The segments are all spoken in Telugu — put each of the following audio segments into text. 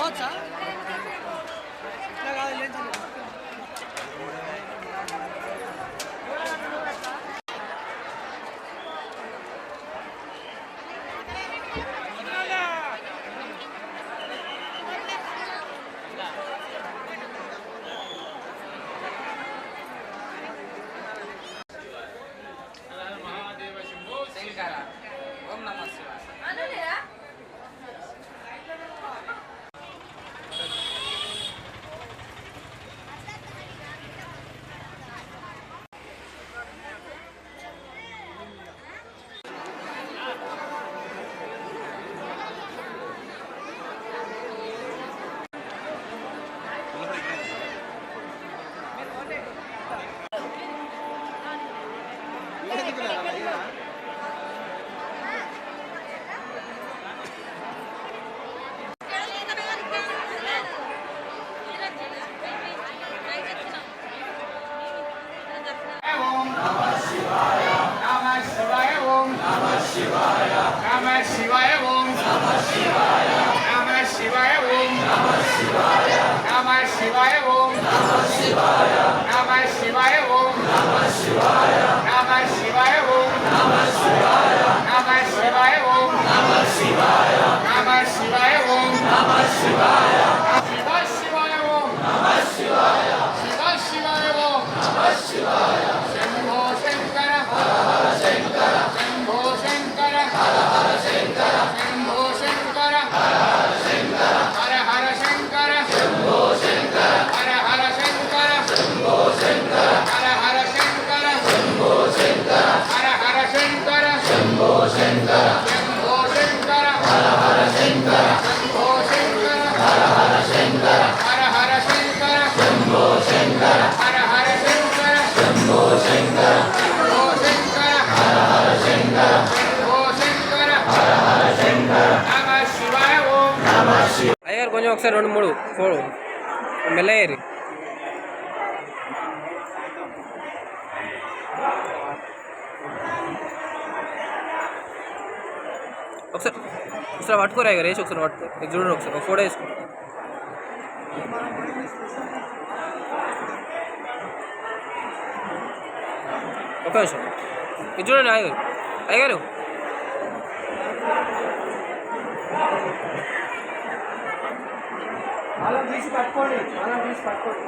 What's up? శంకర హర హర శంకర హర హర శంకర శంభో శంకర శంభో శంకర హర హర శంకర హర హర శంకర అయ్యారు కొంచెం ఒకసారి రెండు మూడు మెల్లయ్యారు. ఒకసారి ఒకసారి పట్టుకోరా ఇక రేసి ఒకసారి పట్టుకో. ఇది చూడండి ఒకసారి ఒక ఫోటో వేసుకో. ఒక నిమిషం. ఇది చూడండి అయ్యగారు అయ్యగారు. అలా తీసి పట్టుకోండి అలా తీసి పట్టుకోండి.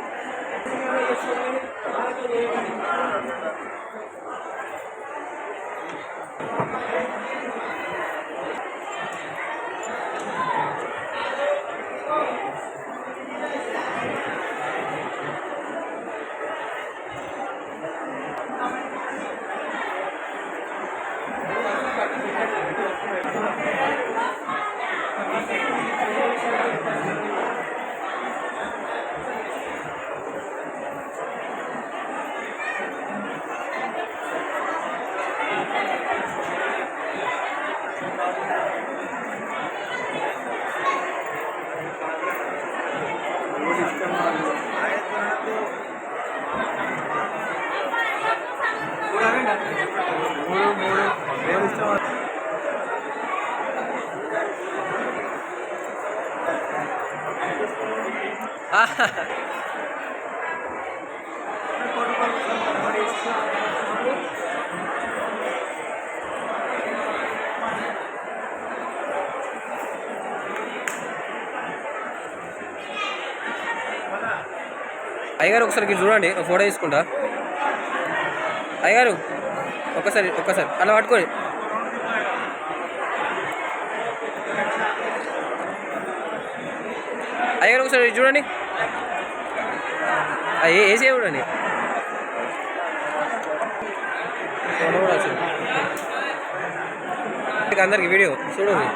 అయ్యగారు ఒకసారి ఇక్కడ చూడండి ఒక ఫోటో తీసుకుంటా. అయ్యగారు ఒక్కసారి ఒక్కసారి అలా పట్టుకోండి. అయ్యారు ఒకసారి చూడండి. ఏసీ చూడండి అందరికి వీడియో చూడండి.